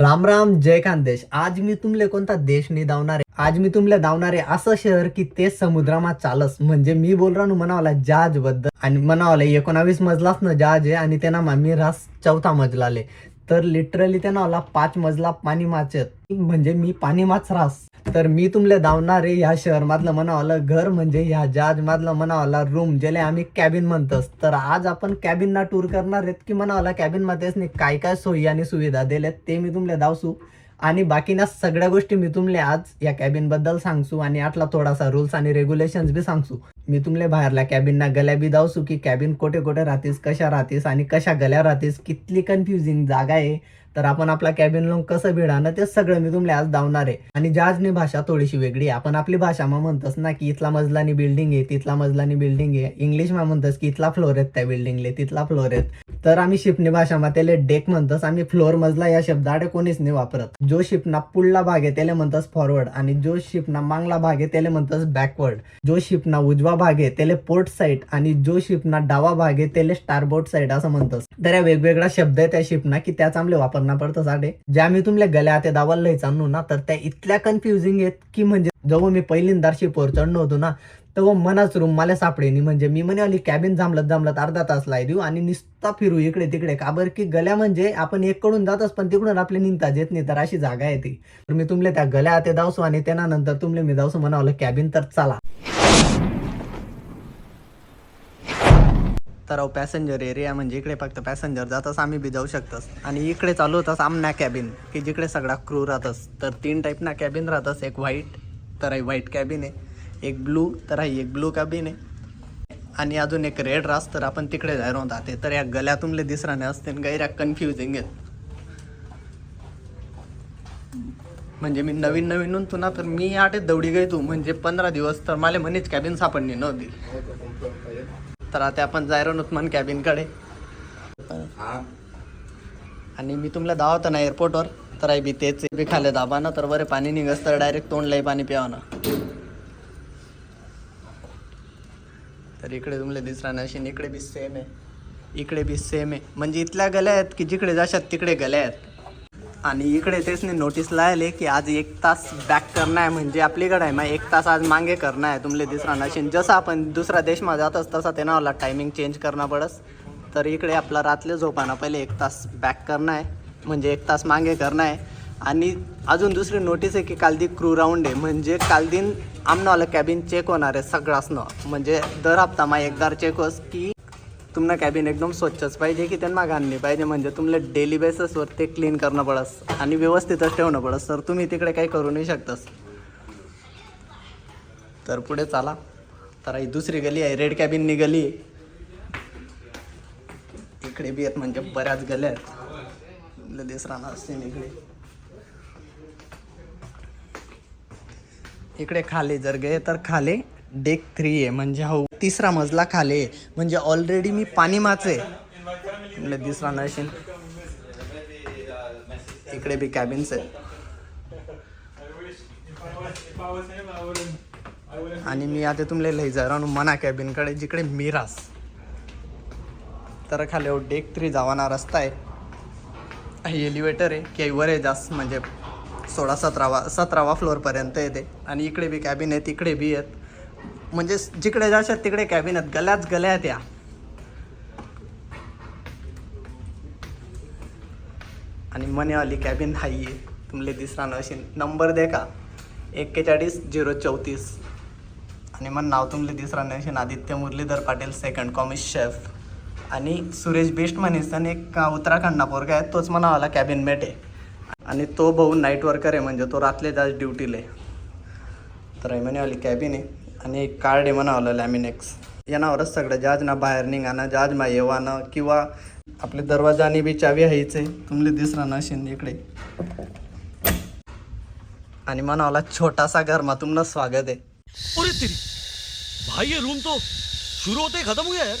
राम राम जय खानदेश आज मी तुमले कोणता देश नाही धावणार? आज मी तुमले धावणार असं शहर की ते समुद्रामा चालस. म्हणजे मी बोल म्हणावला जहाजबद्दल. आणि म्हणावला एकोणावीस मजलाच ना जहाज आहे आणि त्यांना मामी रास चौथा मजला आले तर लिटरली त्यांना पाच मजला पाणी माचत म्हणजे मी पाणी माच रास. तर मी तुमले धावणार आहे ह्या शहर मधलं म्हणावलं घर म्हणजे ह्या जहाज मधलं म्हणावला रूम ज्याला आम्ही कॅबिन म्हणतोस. तर आज आपण कॅबिनना टूर करणार आहेत की म्हणावला कॅबिन मध्येच नाही काय काय सोयी आणि सुविधा दिल्यात ते मी तुमले धावसू आणि बाकीना सगळ्या गोष्टी मी तुमले आज या कॅबिनबद्दल सांगसू आणि आतला थोडासा रूल्स आणि रेग्युलेशन्स बी सांगसू. मी तुमले बाहेरल्या कॅबिनना गल्या बी धावसू की कॅबिन कोठे कोठे राहतीस कशा राहतीस आणि कशा गल्या राहतीस कितली कन्फ्युजिंग जागा आहे. तर आपण आपला कॅबिन लोन कसं भिडाणं ते सगळं मी तुम्हाला आज धावणार आहे. आणि जाजनी भाषा थोडीशी वेगळी आहे. आपण आपली भाषा मा म्हणतोस ना की इथला मजलानी बिल्डिंग आहे तिथला मजलानी बिल्डिंग आहे. इंग्लिश मा म्हणतोस की इथला फ्लोर आहेत त्या बिल्डिंगले तिथला फ्लोर आहेत तर आम्ही शिपनी भाषा मा त्याला डेक म्हणतोस. आम्ही फ्लोअर मजला या शब्दाडे कोणीच नाही वापरत. जो शिपना पुढला भाग आहे त्याला म्हणतोस फॉरवर्ड आणि जो शिपना मांगला भाग आहे त्याला म्हणतोस बॅकवर्ड जो शिपना उजवा भाग आहे त्याला पोर्ट साईड आणि जो शिपना डावा भाग आहे त्याला स्टारबोर्ड साईड असं म्हणतोस. तर या वेगवेगळा शब्द आहे त्या शिपना की त्या चांगले वापरणं पडतं साडे. ज्या मी तुमल्या गल्या ते दावाला चालू ना तर त्या इतक्या कन्फ्युजिंग आहेत की म्हणजे जेव्हा मी पहिल्यांदा शिपोर चढणं होतो ना तेव्हा मनाच रूम मला सापडेनी. म्हणजे मी म्हणे आली कॅबिन जांभलत जांभलत अर्धा तास लाई देऊ आणि निस्ता फिरू इकडे तिकडे. का बरं की गल्या म्हणजे आपण एककडून जातच पण तिकडून आपले निघता येत नाही तर अशी जागा आहे ती. तर मी तुमले त्या गल्या ते धावसो आणि त्यानंतर तुमले मी दावसू म्हणावलं कॅबिन तर चला. तर पॅसेंजर एरिया म्हणजे इकडे फक्त पॅसेंजर जातस आम्ही बी जाऊ शकतस आणि इकडे चालू होतास आमना कॅबिन की जिकडे सगळा क्रू राहतस तर तीन टाईपना कॅबिन राहतस एक व्हाईट तर आहे व्हाईट कॅबिन आहे. एक ब्लू तर आहे एक ब्लू कॅबिन आहे. आणि अजून एक रेड रास तर आपण तिकडे जायरो राहते तर या गल्या तुमले दिसराने असते गैऱ्या कन्फ्युजिंग आहेत. म्हणजे मी नवीन नवीन तू ना तर मी आठे दौडी गई तू म्हणजे पंधरा दिवस तर मला म्हणेच कॅबिन सापडली नव्हती. तर आता आपण जायरो नुतमान कॅबिनकडे आणि मी तुमला दावत ना एअरपोर्टवर तर आई बी तेच बी खाले दाबा ना तर बरे पाणी निघस तर डायरेक्ट तोंड लई पाणी प्यावं ना. तर इकडे तुमले दिसरा नशीन इकडे बी सेम आहे. इकडे बी सेम आहे. म्हणजे इथल्या गल्या आहेत की जिकडे जाशात तिकडे गल्या आहेत? आणि इकडे तेच नाही नोटीस लायले की आज एक तास बॅक करणं आहे म्हणजे आपलीकडे आहे मग एक तास आज मागे करणं आहे तुमले दिसरा नशीन. जसं आपण दुसरा देशमा जातच तसा ते टायमिंग चेंज करणं पडस. तर इकडे आपला रातले झोपाना पहिले एक तास बॅक करणं आहे म्हणजे एक तास मागे करणं आहे. आणि अजून दुसरी नोटीस आहे की कालदी क्रू राऊंड आहे म्हणजे कालदीन आमनावाला कॅबिन चेक होणार आहे सगळासनं. म्हणजे दर हप्ता मा एकदा चेक होस की तुम्हाला कॅबिन एकदम स्वच्छच पाहिजे की त्यांना घाण पाहिजे. म्हणजे तुम्हाला डेली बेसिसवर ते क्लीन करणं पडस आणि व्यवस्थितच ठेवणं पडस. तर तुम्ही तिकडे काही करू नाही शकतस. तर पुढे चाला. तर ही दुसरी गली आहे रेड कॅबिननी गली. इकडे बी आहेत म्हणजे बऱ्याच गल्या आहेत. दिस राहणार असतील इकडे. इकडे खाली जर गे तर खाली. डेक थ्री आहे म्हणजे हो तिसरा मजला खाली आहे. म्हणजे ऑलरेडी मी पाणी माचे म्हणजे दिसरा नशीन इकडे बी कॅबिन्स आहे आणि मी आता तुमले लई जा मना कॅबिनकडे जिकडे मिरास. तर खाली हो डेक थ्री जावाना रस्ता आहे. एलिवेटर एलिव्हेटर आहे की वर आहे जास्त म्हणजे सोळा सतरावा सतरावा फ्लोअरपर्यंत येते आणि इकडे बी कॅबिन आहे तिकडे बी आहेत. म्हणजे जिकडे जाशात तिकडे कॅबिन आहेत गल्याच गल्या आहेत या आणि मनेवाली कॅबिन हाई. आहे तुमले दिसणार अशी. नंबर दे का एक्केचाळीस झिरो चौतीस. आणि मग नाव तुमले दिसरा नशीन Aditya Muralidhar Patil second commis chef. आणि सुरेश बेस्ट म्हणेसन एक उत्तराखंडना पोरगा आहे तोच म्हणावाला कॅबिन मेट. आहे आणि तो भाऊ नाईट वर्कर आहे म्हणजे तो रातले जास्त ड्युटीला आहे तर आली कॅबिन आहे. आणि एक कार्ड आहे म्हणावलं लॅमिनेक्स यानावरच सगळं. जहाजना बाहेर निघाणं जहाजमा येवानं किंवा आपले दरवाजानी बी चावी हायच. आहे तुमले दिसरा नशीन इकडे. आणि म्हणावला छोटासा घरमा तुमनं स्वागत आहे. अरे तेरी. भाई ये रूम तो शुरू होते खत्म हो यार.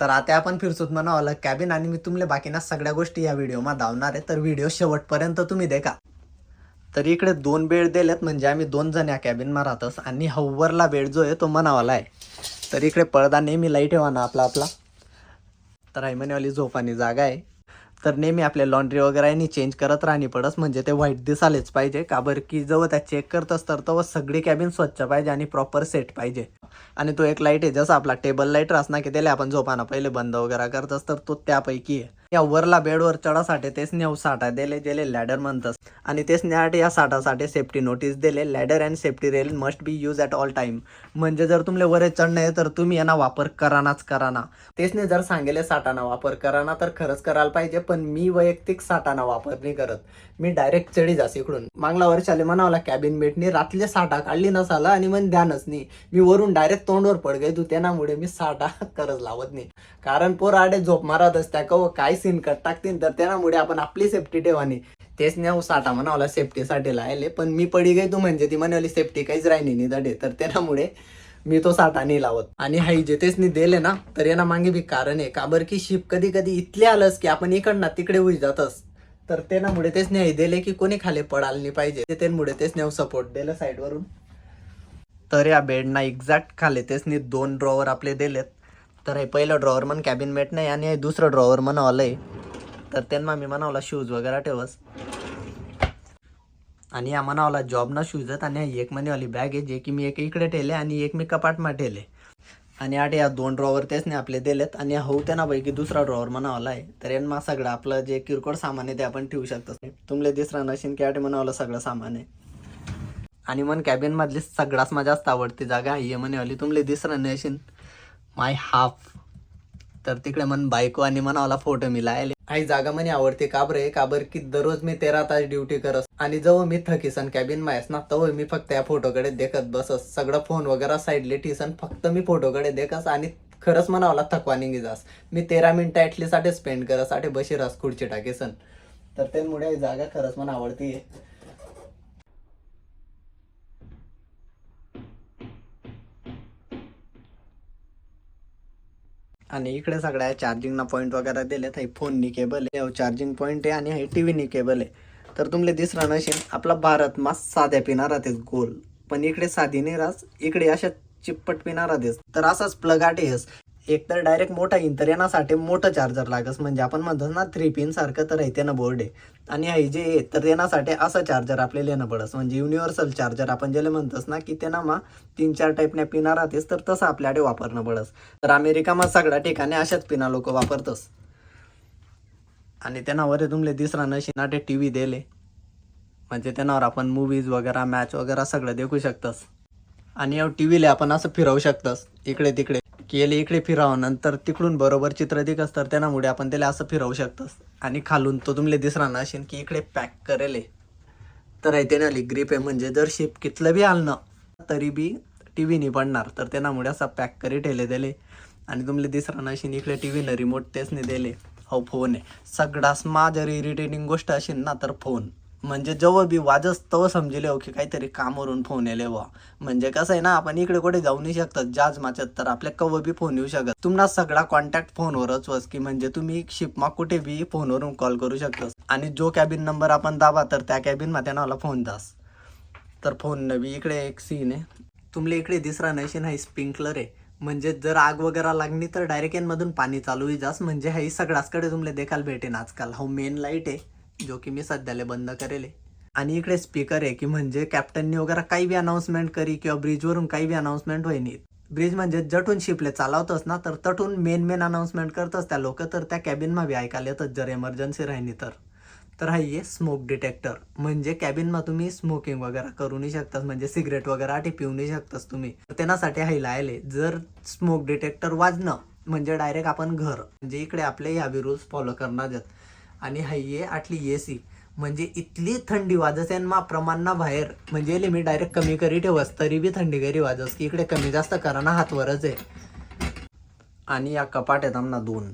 तर आता आपण फिरसूत म्हणावलं कॅबिन आणि मी तुमले बाकीना सगळ्या गोष्टी या व्हिडिओमा धावणार आहे. तर व्हिडिओ शेवटपर्यंत तुम्ही देखा. तर इकडे दोन बेड दिलेत म्हणजे आम्ही दोन जण या कॅबिनमा राहतोस. आणि हव्वरला बेड जो आहे तो मनावाला आहे. तर इकडे पडदा नेहमी लाइट ठेवा ना आपला आपला. तर आई म्हणेवाली झोपानी जागा आहे. तर नेहमी आपले लॉन्ड्री वगैरे आणि चेंज करत राहणी पडस म्हणजे ते व्हाईट दिसालेच पाहिजे. का बरं की जेव्हा त्या चेक करतस तर तो सगळी कॅबिन स्वच्छ पाहिजे आणि प्रॉपर सेट पाहिजे. आणि तो एक लाइट आहे जसं आपला टेबल लाइट रास ना की त्याला आपण झोपाना पहिले बंद वगैरे करतस तर तो त्यापैकी आहे. या वरला बेडवर चढासाठी तेच नेऊ साठा दिले जेले लॅडर म्हणतस. आणि तेच न्यासाठी या साठासाठी सेफ्टी नोटीस दिले. Ladder and safety rail must be use at all time म्हणजे जर तुमले वरे चढणं आहे तर तुम्ही यांना वापर करानाच कराना. तेचने जर सांगेले साठाना वापर कराना तर खरंच करायला पाहिजे पण मी वैयक्तिक साठाना वापर नाही करत. मी डायरेक्ट चढी जास इकडून. मागला वर्षाले म्हणावला कॅबिन भेटणी रातले साठा काढली नसाला आणि मग ध्यानच नाही मी वरून डायरेक्ट तोंडवर पड गई तू त्यामुळे मी साठा करत लावत नाही. कारण पोर आडे झोप मारत असत्या का काय सीन टाकतील तर त्यामुळे आपण आपली सेफ्टी ठेवानी. तेच नाही साठा म्हणावला सेफ्टीसाठी लायले. पण मी पडी गई तू म्हणजे ती म्हणाली सेफ्टी काहीच राहिली नाही दडे तर त्यामुळे मी तो साठा नाही लावत. आणि हाई जे तेच नाही दिले ना तर यांना मागे बी कारण आहे. का बरं की शिप कधी कधी इथले आलंस की आपण इकडनं तिकडे उई जातस. तर त्यामुळे तेच नाही दिले की कोणी खाली पडायला नाही पाहिजे. ते त्यामुळे तेच नाही सपोर्ट दिलं साईडवरून तर या बेडना एक्झॅक्ट खाली तेच नाही दोन ड्रॉवर आपले दिलेत. तर हे पहिलं ड्रॉवर म्हण कॅबिन मेट नाही आणि हे दुसरं ड्रॉवर म्हणावलंय तर त्यांना मी म्हणावला शूज वगैरे ठेवस. आणि या म्हणावला जॉबना शूज आहेत आणि एक मनीवाली बॅग आहे जे की मी एक इकडे ठेवले आणि एक मी कपाटमा ठेवले. आणि आठ या दोन ड्रॉवर तेच नाही आपले दिलेत आणि हो त्यांना पैकी दुसरा ड्रॉवर म्हणावला आहे. तर यांना सगळं आपलं जे किरकोळ सामान आहे ते आपण ठेवू शकतो. तुमले दिसरा नशीन की आठ म्हणावलं सगळं सामान आहे. आणि मन कॅबिन मधली सगळ्यात माझ्या जास्त आवडती जागा आहे. म्हणे तुमले दिसरा नशीन. My half. तर तिकडे मन बायको आणि मनावाला फोटो मी लायले. आई जागा म्हणे आवडते काबर आहे काबर की दररोज मी तेरा तास ड्युटी करस आणि जवळ मी थकीसन कॅबिन मायस ना तव मी फक्त या फोटोकडे देखत बसस सगळं फोन वगैरे साईडले ठिसन फक्त मी फोटोकडे देखस आणि खरंच म्हणावला थकवा निघी जास. मी तेरा मिनटं ॲटली साठी स्पेंड करस साठे बशी रस खुर्ची टाकेसन. तर त्यामुळे जागा खरंच मला आवडती आणि इकडे सगळ्या चार्जिंगना पॉईंट वगैरे दिलेत. हे फोननी केबल आहे चार्जिंग पॉईंट आहे आणि हे टी व्हीनी केबल आहे. तर तुमले दिसणार नशील आपला भारत मास साध्या पिना राहतेस गोल. पण इकडे साधी नाही राहस इकडे अशा चिप्पट पिना राहतेस तर असाच प्लग आठ आहेस तर डायरेक्ट मोठा येईन येण्यासाठी मोठं चार्जर लागस. म्हणजे आपण म्हणतो ना थ्री पिन सारखं तर आहे ना बोर्ड आहे. आणि हे जे तर येण्यासाठी असं चार्जर आपल्याला येणं पडस. म्हणजे युनिव्हर्सल चार्जर आपण ज्याला म्हणतोस ना की त्यांना मग तीन चार टाईपने पिना राहतेस तर तसं आपल्याकडे वापरणं पडस. तर अमेरिकामा सगळ्या ठिकाणी अशाच पिना लोक वापरतस. आणि त्यांनावर तुमले दिसरा नशी नाटे टी व्ही दिले. म्हणजे त्यांनावर आपण मूवीज वगैरे मॅच वगैरे सगळं देखू शकतस. आणि टी व्हीला आपण असं फिरवू शकतस इकडे तिकडे. केले इकडे फिरावं नंतर तिकडून बरोबर चित्र दिकस तर त्यामुळे आपण त्याला असं फिरवू शकतोस आणि खालून तो तुमले ना नशीन की इकडे पॅक करेले. तर आहे त्याने आली ग्रीप आहे म्हणजे जर शिप कितलं बी आलं ना तरी बी टी व्ही नाही पडणार तर त्यामुळे असा पॅक करी ठेले दिले आणि तुमले दिसरा नशीन इकडे टी व्हीनं रिमोट तेच नाही दिले. हो फोन आहे. सगळाच माझ्या इरिटेटिंग गोष्ट असेल ना तर फोन म्हणजे जवळ बी वाजस तव समजेले हो की काहीतरी कामवरून फोन येले व म्हणजे कसं आहे ना आपण इकडे कुठे जाऊ नाही शकतात जाज माचत तर आपल्या कव बी फोन येऊ शकत. तुम्हाला सगळा कॉन्टॅक्ट फोनवरच वस की म्हणजे तुम्ही शिपमा कुठे बी फोनवरून कॉल करू शकता आणि जो कॅबिन नंबर आपण दाबा तर त्या कॅबिनमध्ये मला फोन दास तर फोन नवी इकडे एक सीन आहे. तुमले इकडे दिसरा नशीन हा स्प्रिंकलर आहे. म्हणजे जर आग वगैरे लागली तर डायरेक्ट मधून पाणी चालू जास. म्हणजे हाही सगळ्याचकडे तुमले देखायला भेटेन आजकाल. हो मेन लाइट आहे. जो की मी सध्याला बंद करेले आणि इकडे स्पीकर आहे की म्हणजे कॅप्टननी वगैरे काही बी अनाऊन्समेंट करी किंवा ब्रिजवरून काही बी अनाऊन्समेंट होईनी. ब्रिज म्हणजे जटून शिपले चालवतस ना तर तटून मेन मेन अनाऊन्समेंट करतस त्या लोक तर त्या कॅबिनमा बी ऐकायला येतात जर एमर्जन्सी राहिली तर. तर हा आहे स्मोक डिटेक्टर म्हणजे कॅबिनमा तुम्ही स्मोकिंग वगैरे करू नाही शकतास म्हणजे सिगरेट वगैरे आठी पिऊ नाही शकतास तुम्ही. तर त्यासाठी हाई लायले जर स्मोक डिटेक्टर वाजणं म्हणजे डायरेक्ट आपण घर म्हणजे इकडे आपले ह्यावी रूल्स फॉलो करणार आहेत आणि हाई आहे आटली ए सी. म्हणजे इतली थंडी वाजस आणि मा प्रमाणना बाहेर. म्हणजे लिमिट डायरेक्ट कमी करी ठेवस तरी बी थंडी घरी वाजस की इकडे कमी जास्त करा ना हातवरच आहे आणि या कपाट आहेत आमना दोन.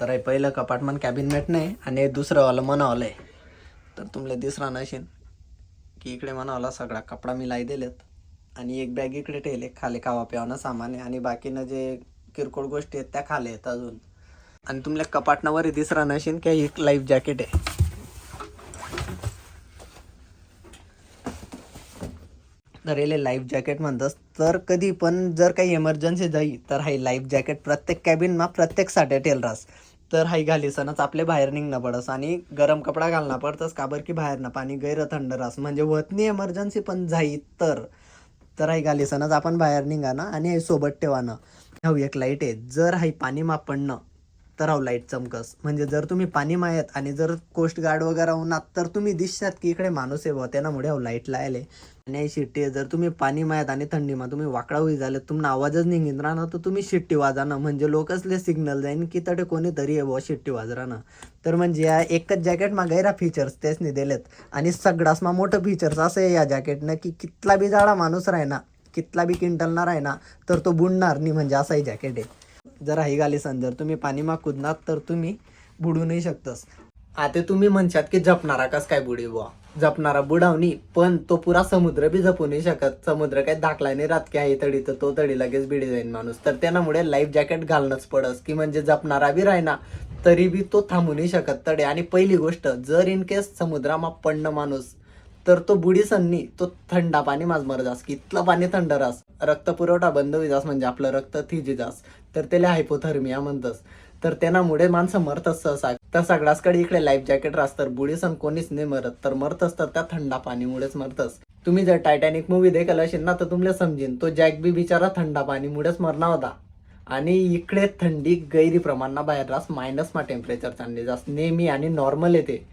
तर हे पहिलं कपाट मन कॅबिनेट नाही आणि हे दुसरं आहे तर तुमले दिसरा नशीन की इकडे म्हणावला सगळा कपडा मी लाई दिलेत. आणि एक बॅग इकडे ठेवले खाली खावा प्यावणं सामान आहे. आणि बाकीनं जे किरकोळ गोष्टी आहेत त्या खाली आहेत अजून. आणि तुमल्या कपाटनावर दिसरा नशीन की एक लाईफ जॅकेट आहे. तर याला लाईफ जॅकेट म्हणतात. तर कधी पण जर काही इमर्जन्सी जाई तर हाय लाईफ जॅकेट प्रत्येक कॅबिनमा प्रत्येक साठे टेल रास. तर हाई घालीसनच आपले बाहेर निघणं पडस आणि गरम कपडा घालणं पडतस का बरं की बाहेरनं पाणी गैर थंड रास. म्हणजे होत नाही इमर्जन्सी पण जाई तर तर हाय घालीसनच आपण बाहेर निघा ना आणि सोबत ठेवा ना हो एक लाइट आहे. जर हाय पाणी मा पडणं तर अहो लाइट चमकस. म्हणजे जर तुम्ही पाणी मायत आणि जर कोस्ट गार्ड वगैरे होणार तर तुम्ही दिसतात की इकडे माणूस आहे बुवा त्यामुळे अहो लाइट लायले. आणि शिट्टी आहे जर तुम्ही पाणी मायत आणि थंडीमा तुम्ही वाकडा होई झाले तुम्हाला आवाजच निघीन राहणार तर तुम्ही शिट्टी वाजाना म्हणजे लोकसले सिग्नल जाईन की तडे कोणीतरी आहे बुवा शिट्टी वाजराना. तर म्हणजे या एकच जॅकेट मागायला फीचर्स तेच दिलेत. आणि सगळ्यासमा मोठं फीचर्स असं आहे या जॅकेटनं की कितला बी जाडा माणूस राहणार कितला बी किंटलणार आहे ना तर तो बुडणार नाही. म्हणजे असंही जॅकेट आहे. जर हाई गाली जर तुम्ही पाणीमा कुदनात तर तुम्ही बुडू नाही शकतस. आता तुम्ही म्हणशात की जपणारा कस काय बुडी बुवा? जपणारा बुडावणी पण तो पुरा समुद्र बी जपू नाही शकत. समुद्र काही दाखला नाही रात की आहे तडी तर तो तडी लगेच बिडी जाईन माणूस. तर त्यामुळे लाईफ जॅकेट घालणंच पडस की म्हणजे जपणारा बी राहिना तरी बी तो थांबू नाही शकत तडे. आणि पहिली गोष्ट जर इन केस समुद्रामा पडणं माणूस तर तो बुडी सन्नी तो थंडा पाणी माज मरजास की इतलं पाणी थंड रास. रक्त पुरवठा बंद होई जास म्हणजे आपलं रक्त थिजी जास. तर त्याला हायपोथर्मिया म्हणतस. तर त्यानामुळे माणसं मरतच सहसा. तर सगळ्याचकडे इकडे लाईफ जॅकेट रास तर बुडी सन कोणीच नाही मरत. तर मरतस तर त्या थंडा पाणीमुळेच मरतस. तुम्ही जर टायटॅनिक मूवी देखील असेल ना तर तुम्हाला समजेन तो जॅक बी बिचारा थंडा पाणीमुळेच मरणार होता. आणि इकडे थंडी गैरी प्रमाणात बाहेर रास मायनस मा टेम्परेचर चांगले जास्त नेहमी आणि नॉर्मल येते.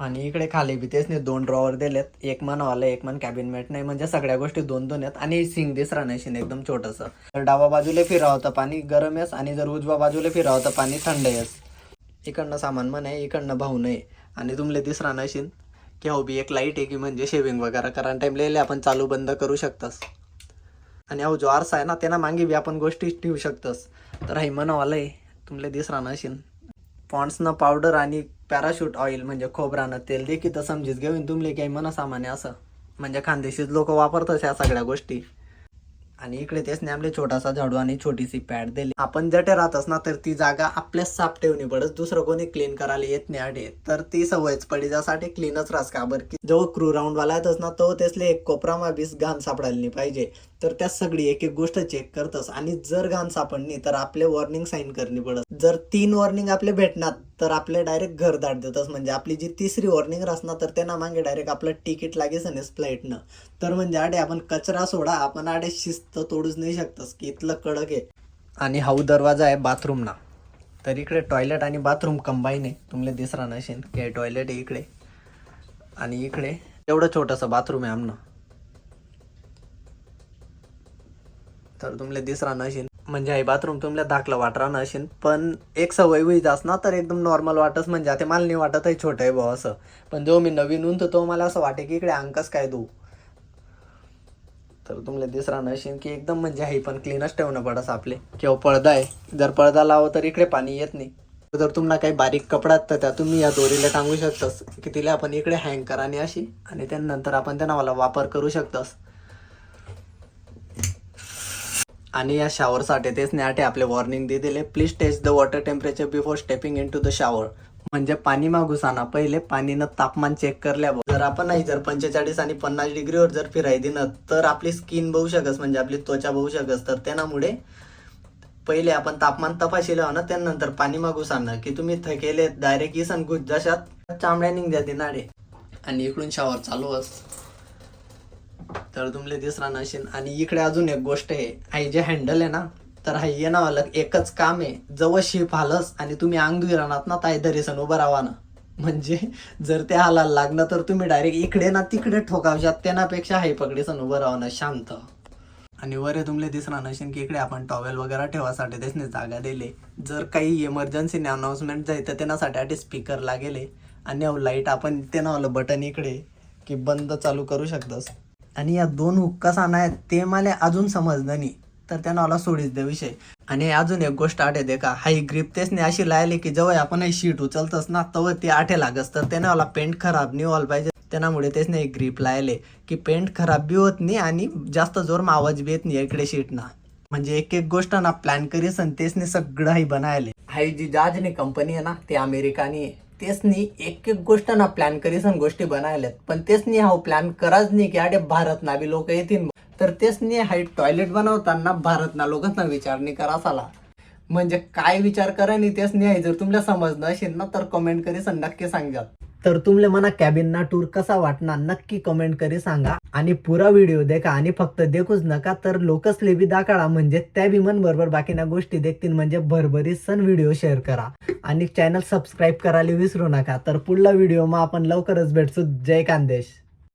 आणि इकडे खाली बी तेच नाही दोन ड्रॉवर दिलेत. एक मन वाला एक मन कॅबिनमेट नाही. म्हणजे सगळ्या गोष्टी दोन दोन आहेत. आणि सिंग दिस राहण्याशी एकदम छोटंसं. तर डावा बाजूला फिरावतं पाणी गरम येस आणि जर उजव्या बाजूला फिरावं तर पाणी थंड येस इकडनं सामान मन आहे इकडनं भाऊ नाही. आणि तुमले दिस राहण्याशी की हो बी एक लाइट आहे की म्हणजे शेविंग वगैरे कारण टाईम लिहिले आपण चालू बंद करू शकतस. आणि अहो जो आरसा आहे ना त्यांना मागे बी आपण गोष्टी ठेवू शकतस. तर हे म्हणावालं आहे. तुमले दिस राहण्याशी पॉन्ड्सनं पावडर आणि पॅराशूट ऑइल म्हणजे खोबरानं तेल देखील तर समजीत घेऊन तुमले काही मनसामान्य असं. म्हणजे खानदेशीच लोक वापरतात ह्या सगळ्या गोष्टी. आणि इकडे तेच नेमले आपले छोटासा झाडू आणि छोटीशी पॅड दिली. आपण जटे राहतस ना तर ती जागा आपल्याच साफ ठेवणी पडत दुसरं कोणी क्लीन करायला येत नाही आडे. तर ती सवयच पडी त्यासाठी क्लीनच रास का बरं की. जो क्रू राऊंड वाला येतस ना तो तेसले एक कोपरामा बीस घाण सापडायला नाही पाहिजे. तर त्या सगळी एक एक गोष्ट चेक करतस. आणि जर घाण सापडली तर आपले वॉर्निंग साईन करणी पडत. जर तीन वॉर्निंग आपले भेटणार तर आपले डायरेक्ट घर दाट देतस. म्हणजे आपली जी तिसरी वॉर्निंग असणार तर त्यांना मागे डायरेक्ट आपलं तिकीट लागेस आणि फ्लाईटनं तर म्हणजे आडे आपण कचरा सोडा. आपण आडे शिस्त तोडूच नाही शकतस की इथलं कडक आहे. आणि हाऊ दरवाजा आहे बाथरूमना तर इकडे टॉयलेट आणि बाथरूम कंबाईन आहे. तुम्हाला दिसरा नसेल की टॉयलेट आहे इकडे. आणि इकडे एवढं छोटंसं बाथरूम आहे आमनं. तर तुमले दिसरा नशीन. म्हणजे हे बाथरूम तुमल्या वाट वाटरा अशीन पण एक सवय होई जास ना तर एकदम नॉर्मल वाटस म्हणजे आता मला नाही वाटत आहे छोटं आहे भाऊ असं. पण जो मी नवीन होऊन तो मला असं वाटे की इकडे अंकच काय देऊ. तर तुमले राहणं अशीन की एकदम म्हणजे हे पण क्लीनच ठेवणं पडस आपले. किंवा पडदा आहे जर पडदा लावो तर इकडे पाणी येत नाही. जर तुम्हाला काही बारीक कपडा तर त्या तुम्ही या दोरीला टांगू शकतास. की तिला आपण इकडे हँग करा आणि अशी. आणि त्यानंतर आपण त्यांना मला वापर करू शकतास. आणि या शॉवरसाठी तेच नाही आपले वॉर्निंग दे दिले. Please test the water temperature before stepping into the shower म्हणजे पाणी मागुसाना पहिले पाणीनं तापमान चेक करल्यावर जर आपण नाही जर पंचेचाळीस आणि पन्नास डिग्रीवर जर फिराय दिनं तर आपली स्किन बघू शकस म्हणजे आपली त्वचा बघू शकस. तर त्यामुळे पहिले आपण तापमान तपाशिले ना त्यानंतर पाणी मागुसाना की तुम्ही थकेले डायरेक्ट इसन गुज जशात चांबड्या निघत्या नाडे. आणि इकडून शॉवर चालू अस तर तुमले दिसरा नशीन. आणि इकडे अजून एक गोष्ट आहे. आई जे हँडल आहे ना तर हा ये ना एकच काम आहे. जवळ शिप हालस आणि तुम्ही अंग धुई राहणार ना ताय दरीसन उभं राहा ना. म्हणजे जर ते हालायला लागलं तर तुम्ही डायरेक्ट इकडे ना तिकडे ठोकावशात त्यांनापेक्षा हाय पकडीसन उभं राहा ना शांत. आणि वरे तुमले दिसणार नशीन की इकडे आपण टॉवेल वगैरे ठेवासाठी त्यासने जागा दिले. जर काही इमर्जन्सी अनाउन्समेंट जाई तर त्यासाठी स्पीकर लागेले आणि लाइट आपण त्यानं बटन इकडे की बंद चालू करू शकतस. आणि या दोन हुक्का साना आहेत ते मला अजून समजलं नाही. तर त्यानं मला सोडीच दे विषय. आणि अजून एक गोष्ट आठवते दे का? हाई ग्रीप तेचने अशी लायली की जवळ आपण ही शीट उचलतच ना तव ती आठे लागस तर त्याने मला पेंट खराब नाही व्हायला पाहिजे. त्यामुळे तेच नाही ग्रीप लायले की पेंट खराब बी होत नाही आणि जास्त जोर आवाज बी येत नाही इकडे शीट ना म्हणजे एक एक गोष्ट ना प्लॅन करीस आणि तेच सगळं ही बनायले. हाई जी जाजने कंपनी आहे ना ती अमेरिकानी आहे तेच एक एक गोष्ट ना प्लॅन करीसन गोष्टी बनायल्यात. पण तेसनी हा प्लॅन कराच नाही की अरे भारत ना बी लोक येतील तर तेच नी हाय टॉयलेट बनवताना भारत ना लोकच ना विचार नाही करा साला. म्हणजे काय विचार करा नाही तेच नाही आहे जर तुमला समजणं असेल ना तर कमेंट करीसन नक्की सांगजात. तर तुमले मना कॅबिनना टूर कसा वाटणार नक्की कमेंट करी सांगा. आणि पुरा व्हिडिओ देखा आणि फक्त देखूच नका तर लोकसले बी दाखळा म्हणजे त्या बी मन बरोबर बाकीना गोष्टी देखतील म्हणजे भरभरी सण व्हिडिओ शेअर करा. आणि चॅनल सबस्क्राईब करायला विसरू नका. तर पुढला व्हिडिओ मग आपण लवकरच भेटतो जय कांदेश.